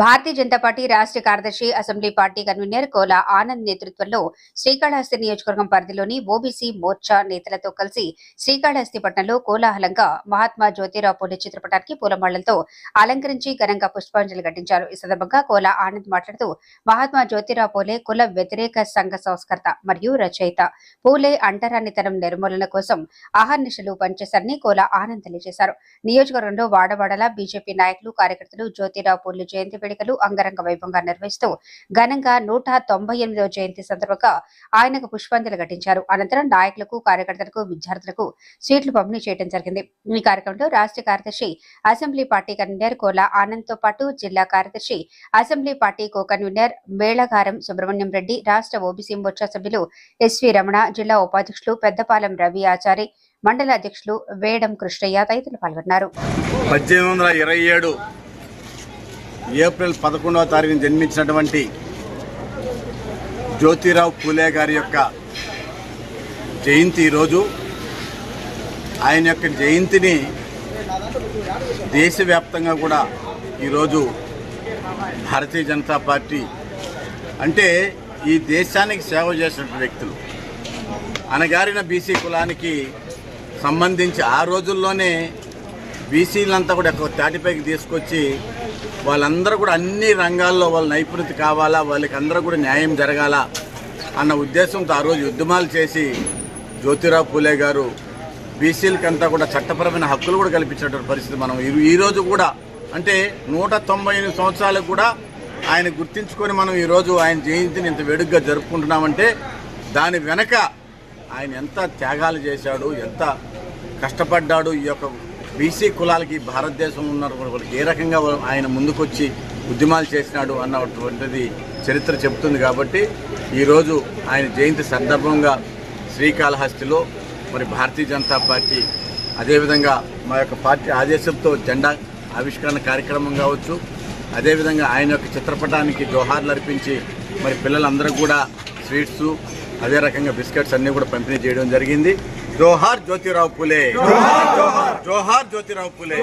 Bharatiya Janata party రాష్ట్ర కార్యదర్శి assembly party convener Kola Anand నేతృత్వంలో శ్రీకాళహస్తి నియోజకవర్గం పరిధిలోని ఓబీసీ మోర్చా నేతలతో కలిసి శ్రీకాళహస్తి పట్టణంలో కోలాహలంగా మహాత్మా జ్యోతిరావు పూలే చిత్రపటానికి పూలమాళ్ళతో అలంకరించి ఘనంగా పుష్పాంజలి ఘటించారు. ఈ సందర్భంగా కోలా ఆనంద్ మాట్లాడుతూ మహాత్మా జ్యోతిరావు పూలే కుల వ్యతిరేక సంఘ సంస్కర్త మరియు రచయిత. పూలే అంటరానితనం నిర్మూలన కోసం ఆహర్నిశలు పనిచేశారని కోలా ఆనంద్ తెలియజేశారు. నియోజకవర్గంలో వాడవాడలా బీజేపీ నాయకులు కార్యకర్తలు జ్యోతిరావు పూలే జయంతి వేడుకలు అంగరంగ వైభవంగా నిర్వహిస్తూ ఘనంగా నూట తొంభై ఎనిమిదవ జయంతి సందర్భంగా ఆయనకు పుష్పాంజలి ఘటించారు. అనంతరం నాయకులకు కార్యకర్తలకు విద్యార్థులకు సీట్లు పంపిణీ చేయడం జరిగింది. ఈ కార్యక్రమంలో రాష్ట్ర కార్యదర్శి అసెంబ్లీ పార్టీ కన్వీనర్ కోలా ఆనంద్తో పాటు జిల్లా కార్యదర్శి assembly party co convener Melagaram Subrahmanyam Reddy రాష్ట్ర ఓబీసీ మోర్చా సభ్యులు ఎస్వి రమణ జిల్లా ఉపాధ్యక్షులు పెద్దపాలెం రవి ఆచారి మండల అధ్యక్షులు వేడం కృష్ణయ్య తదితరులు పాల్గొన్నారు. పద్దెనిమిది వందల ఇరవై ఏడు ఏప్రిల్ పదకొండవ తారీఖున జన్మించినటువంటి జ్యోతిరావు పూలే గారి యొక్క జయంతి ఈరోజు. ఆయన యొక్క జయంతిని దేశవ్యాప్తంగా కూడా ఈరోజు భారతీయ జనతా పార్టీ అంటే ఈ దేశానికి సేవ చేసినటువంటి వ్యక్తులు. అనగారిన బీసీ కులానికి సంబంధించి ఆ రోజుల్లోనే బీసీలంతా కూడా తాటిపైకి తీసుకొచ్చి వాళ్ళందరూ కూడా అన్ని రంగాల్లో వాళ్ళ నైపుణ్యత కావాలా వాళ్ళకి అందరూ కూడా న్యాయం జరగాల అన్న ఉద్దేశంతో ఆ రోజు ఉద్యమాలు చేసి జ్యోతిరావు పూలే గారు బీసీలకంతా కూడా చట్టపరమైన హక్కులు కూడా కల్పించినటువంటి పరిస్థితి మనం ఈ- కూడా అంటే నూట తొంభై ఎనిమిది సంవత్సరాలకు కూడా ఆయన గుర్తించుకొని మనం ఈరోజు ఆయన జయంతిని ఇంత వేడుగ్గా జరుపుకుంటున్నామంటే దాని వెనక ఆయన ఎంత త్యాగాలు చేశాడు ఎంత కష్టపడ్డాడు ఈ యొక్క బీసీ కులాలకి భారతదేశం ఉన్న ఏ రకంగా ఆయన ముందుకొచ్చి ఉద్యమాలు చేసినాడు అన్నటువంటిది చరిత్ర చెబుతుంది కాబట్టి ఈరోజు ఆయన జయంతి సందర్భంగా శ్రీకాళహస్తిలో మరి భారతీయ జనతా పార్టీ అదేవిధంగా మా యొక్క పార్టీ ఆదేశంతో జెండా ఆవిష్కరణ కార్యక్రమం కావచ్చు అదేవిధంగా ఆయన యొక్క చిత్రపటానికి జోహార్లు అర్పించి మరి పిల్లలందరూ కూడా స్వీట్స్ అదే రకంగా బిస్కెట్స్ అన్నీ కూడా పంపిణీ చేయడం జరిగింది. జోహార్ జ్యోతిరావు పులే. జోహార్ జ్యోతిరావు పులే